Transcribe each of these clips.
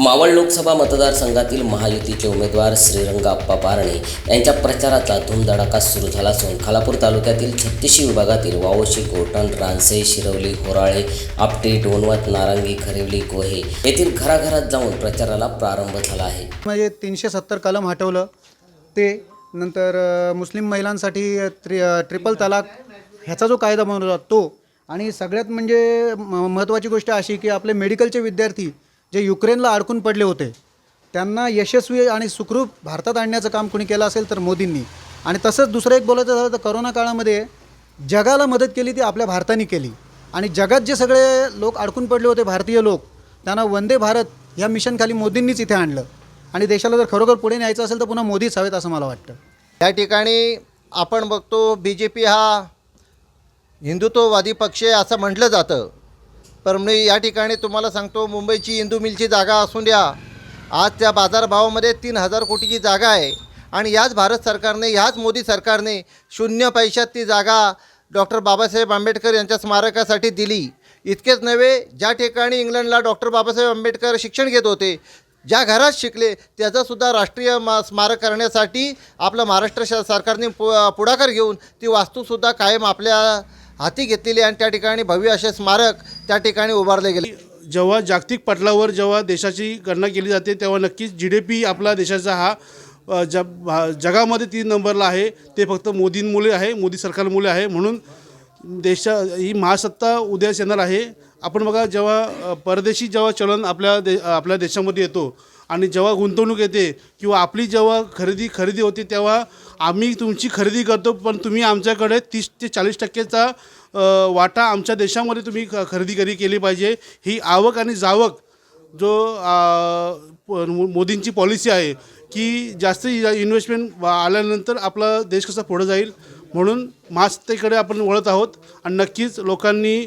मावळ लोकसभा मतदारसंघातील महायुतीचे उमेदवार श्रीरंगाप्पा पारणे यांच्या प्रचाराचा धूमधडाका सुरू झाला असून खालापूर तालुक्यातील छत्तीशी विभागातील वावोशी गोटण रानसे शिरवली होराळे आपटे डोनवत नारंगी खरेवली गोहे येथील घराघरात जाऊन प्रचाराला प्रारंभ झाला आहे. म्हणजे तीनशे सत्तर कलम हटवलं. ते नंतर मुस्लिम महिलांसाठी त्रि ट्रिपल तलाक ह्याचा जो कायदा बनवला तो आणि सगळ्यात म्हणजे म महत्त्वाची गोष्ट अशी की आपले मेडिकलचे विद्यार्थी जे युक्रेनला अडकून पडले होते त्यांना यशस्वी आणि सुखरूप भारतात आणण्याचं काम कुणी केलं असेल तर मोदींनी. आणि तसंच दुसरं एक बोलायचं झालं तर करोना काळामध्ये जगाला मदत केली ती आपल्या भारताने केली. आणि जगात जे सगळे लोक अडकून पडले होते भारतीय लोक त्यांना वंदे भारत ह्या मिशनखाली मोदींनीच इथे आणलं. आणि देशाला जर खरोखर पुढे न्यायचं असेल तर पुन्हा मोदीच हवेत असं मला वाटतं. या ठिकाणी आपण बघतो बी जे पी हा हिंदुत्ववादी पक्ष आहे असं म्हटलं जातं. पर मी या ठिकाणी तुम्हाला सांगतो मुंबईची इंदू मिलची जागा असून द्या. आज त्या बाजारभावामध्ये तीन हजार कोटीची जागा आहे. आणि याच भारत सरकारने ह्याच मोदी सरकारने शून्य पैशात ती जागा डॉक्टर बाबासाहेब आंबेडकर यांच्या स्मारकासाठी दिली. इतकेच नव्हे ज्या ठिकाणी इंग्लंडला डॉक्टर बाबासाहेब आंबेडकर शिक्षण घेत होते ज्या घरात शिकले त्याचंसुद्धा राष्ट्रीय मा स्मारक करण्यासाठी आपलं महाराष्ट्र श सरकारने पु पुढाकार घेऊन ती वास्तूसुद्धा कायम आपल्या हाती घेतलेली आणि त्या ठिकाणी भव्य असे स्मारक त्या ठिकाणी उभारले गेले. जेव्हा जागतिक पटलावर जेव्हा देशाची गणना केली जाते तेव्हा नक्कीच जी डी पी आपला देशाचा हा जग भा- जगामध्ये तीन नंबरला आहे. ते फक्त मोदींमुळे आहे मोदी सरकारमुळे आहे. म्हणून देशा ही महासत्ता उदयास येणार आहे. आपण बघा जेव्हा परदेशी जेव्हा चलन आपल्या दे आपल्या देशामध्ये येतो आणि जेव्हा गुंतवणूक येते किंवा आपली जेव्हा खरेदी खरेदी होते तेव्हा आम्ही तुमची खरेदी करतो पण तुम्ही आमच्याकडे तीस ते चाळीस टक्केचा वाटा आमच्या देशामध्ये तुम्ही ख खरेदी करी केली पाहिजे. ही आवक आणि जावक जो मोदींची पॉलिसी आहे की जास्त इन्व्हेस्टमेंट आल्यानंतर आपला देश कसा पुढं जाईल? म्हणून महासत्तेकडे आपण वळत आहोत आणि नक्कीच लोकांनी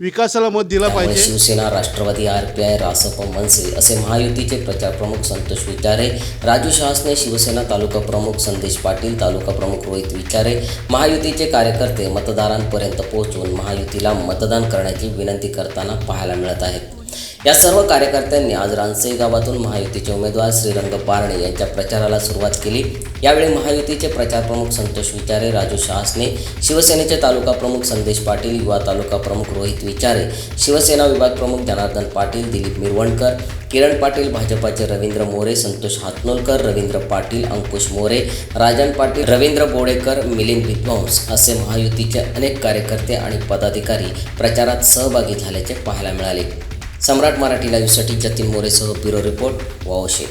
विकासाला मत दिला पाहिजे. Shivsena Rashtrawadi R P I Rasap Manase असे महायुतीचे प्रचार प्रमुख संतोष विचारे राजू शहासने शिवसेना तालुका प्रमुख संदेश पाटील तालुका प्रमुख रोहित विचारे महायुतीचे कार्यकर्ते मतदारांपर्यंत पोहोचून महायुतीला मतदान करण्याची विनंती करताना पाहायला मिळत आहेत. या सर्व कार्यकर्त्यांनी आज रानसई गावातून महायुतीचे उमेदवार श्रीरंग पारणे यांच्या प्रचाराला सुरुवात केली. यावेळी महायुतीचे प्रचार प्रमुख संतोष विचारे राजू शहासने शिवसेनेचे तालुका प्रमुख संदेश पाटील युवा तालुका प्रमुख रोहित विचारे शिवसेना विभाग प्रमुख जनार्दन पाटील दिलीप मिरवणकर किरण पाटील भाजपाचे रवींद्र मोरे संतोष हातनोलकर रवींद्र पाटील अंकुश मोरे राजन पाटील रवींद्र बोडेकर मिलिंद विद्वांस असे महायुतीचे अनेक कार्यकर्ते आणि पदाधिकारी प्रचारात सहभागी झाल्याचे पाहायला मिळाले. सम्राट मराठी लाईव्हसाठी जतीन मोरेसह ब्युरो रिपोर्ट वावशे.